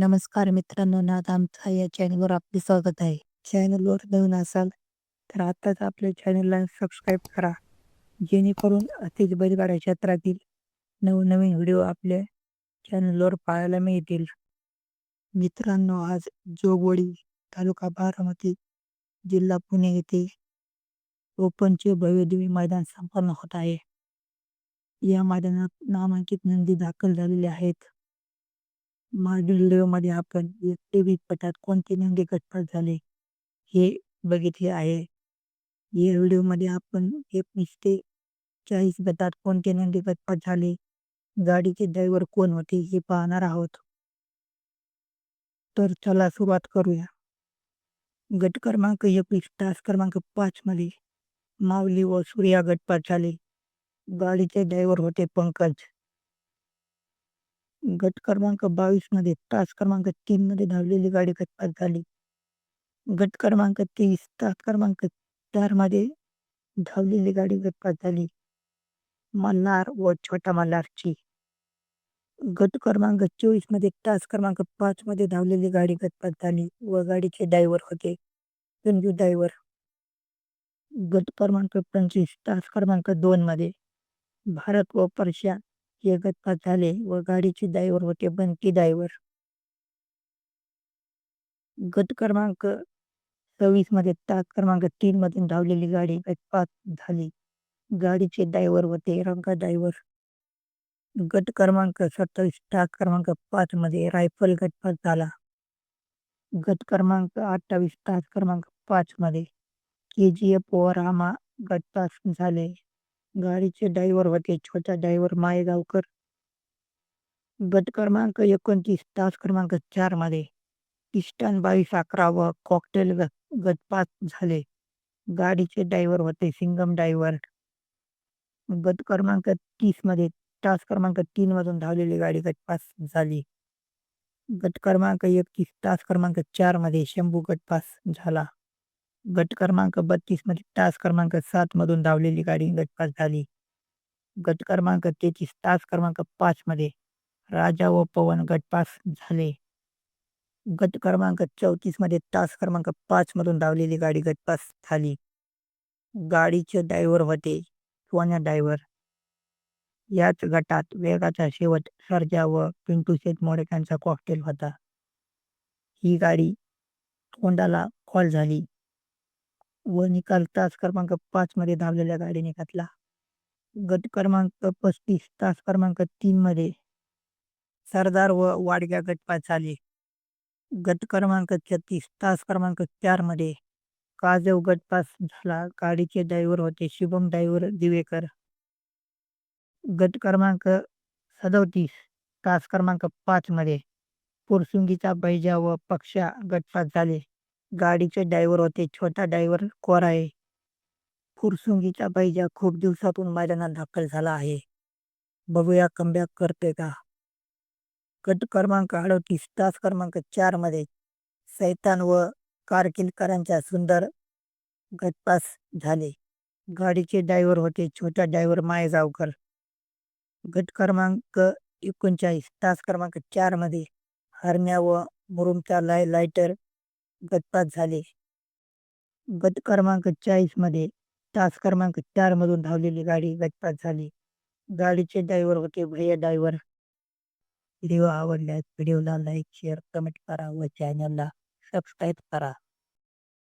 नमस्कार मित्रांनो नाद आमचा या चॅनलवर आपले स्वागत आहे. चॅनलवर नवीन असाल तर आत्ताच आपल्या चॅनलला सबस्क्राईब करा. जेणेकरून अतिच बैलगाड्या क्षेत्रातील नवनवीन व्हिडिओ आपल्या चॅनलवर पाहायला मिळतील. मित्रांनो आज जोगवडी तालुका बारामती जिल्हा पुणे येथे ओपनचे भव्यदेवी मैदान संपन्न होत आहे. या मैदानात नामांकित नंदी दाखल झालेले आहेत. मागील व्हिडिओमध्ये आपण तेवीस पटात कोणते नंदी गटपास झाले हे बघितले आहे. या व्हिडिओमध्ये आपण एकवीस ते चाळीस गटात कोणते नंदी गटपास झाले गाडीचे ड्रायव्हर कोण होते हे पाहणार आहोत. तर चला सुरुवात करूया. गट क्रमांक एकवीस तास क्रमांक पाच मध्ये माऊली व सूर्या गटपास झाले. गाडीचे ड्रायव्हर होते पंकज. गट क्रमांक बावीसमध्ये तास क्रमांक तीन मध्ये धावलेली गाडी गटपात झाली. गट क्रमांक तेवीस तास क्रमांक चारमध्ये धावलेली गाडी गटपात झाली. मल्हार व छोटा मल्हारची. गट क्रमांक चोवीसमध्ये तास क्रमांक पाच मध्ये धावलेली गाडी गटपात झाली व गाडीचे ड्रायव्हर होते. संजू ड्रायव्हर. गट क्रमांक पंचवीस तास क्रमांक दोन मध्ये भारत व पर्शिया हे गटपास झाले व गाडीचे ड्रायव्हर होते बंटी ड्रायव्हर. गट क्रमांक सव्वीसमध्ये तास क्रमांक तीन मधून धावलेली गाडी गटपास झाली. गाडीचे ड्रायव्हर होते रंगा ड्रायव्हर. गट क्रमांक सत्तावीस तास क्रमांक पाच मध्ये रायफल गटपात झाला. गट क्रमांक अठ्ठावीस तास क्रमांक पाच मध्ये के जी एफ ओ रामा गटपास झाले. गाडीचे ड्रायव्हर होते छोटा ड्रायव्हर मायगावकर गट क्रमांक एकोणतीस तास क्रमांक चारमध्ये इस्टान बावीस अकरा व कॉकटेल गटपास झाले. गाडीचे ड्रायव्हर होते सिंगम ड्रायव्हर. गट क्रमांक तीसमध्ये तास क्रमांक तीन मधून धावलेली गाडी गटपास झाली. गट क्रमांक एकतीस तास क्रमांक चारमध्ये शंभू गटपास झाला. गट क्रमांक बत्तीसमध्ये तास क्रमांक सात मधून धावलेली गाडी गटपास झाली. गट क्रमांक तेहतीस तास क्रमांक पाच मध्ये राजा व पवन गटपास झाले. गट क्रमांक चौतीसमध्ये तास क्रमांक पाच मधून धावलेली गाडी गटपास झाली. गाडीचे ड्रायव्हर होते सोन्या ड्रायव्हर. याच गटात वेगाचा शेवट सर्जा व पिंटू शेठ मोडकांचा कॉकटेल होता. ही गाडी तोंडाला कॉल झाली. व निकाल तास क्रमांक पाच मध्ये धावलेल्या गाडीने घातला. गट क्रमांक पस्तीस तास क्रमांक तीन मध्ये सरदार व वाडग्या गटपास झाले. गट क्रमांक छत्तीस तास क्रमांक चारमध्ये काजव गटपास झाला. गाडीचे ड्रायव्हर होते शुभम ड्रायव्हर दिवेकर. गट क्रमांक सदोतीस तास क्रमांक पाच मध्ये पुरसुंगीचा बैजा व पक्षा गटपास झाले. गाडीचे डायव्हर होते. छोटा डायव्हर कोर आहे. फुरसुंगीचा बैजा खूप दिवसातून मैदानात दाखल झाला आहे. बघूया कमबॅक करते का? गट क्रमांक अडतीस तास क्रमांक चारमध्ये सैतान व कारकिलकरांच्या सुंदर गटपास झाले. गाडीचे डायव्हर होते. छोटा ड्रायव्हर मायगावकर गट क्रमांक एकोणचाळीस तास क्रमांक चारमध्ये हरण्या व मुरुमचा लाय लायटर गटपास झाले. गट क्रमांक चाळीसमध्ये तास क्रमांक चार मधून धावलेली गाडी गटपास झाली. गाडीचे ड्रायव्हर होते भैया ड्रायव्हर. व्हिडिओ आवडल्यास व्हिडिओला लाईक शेअर कमेंट करा व चॅनलला सबस्क्राईब करा.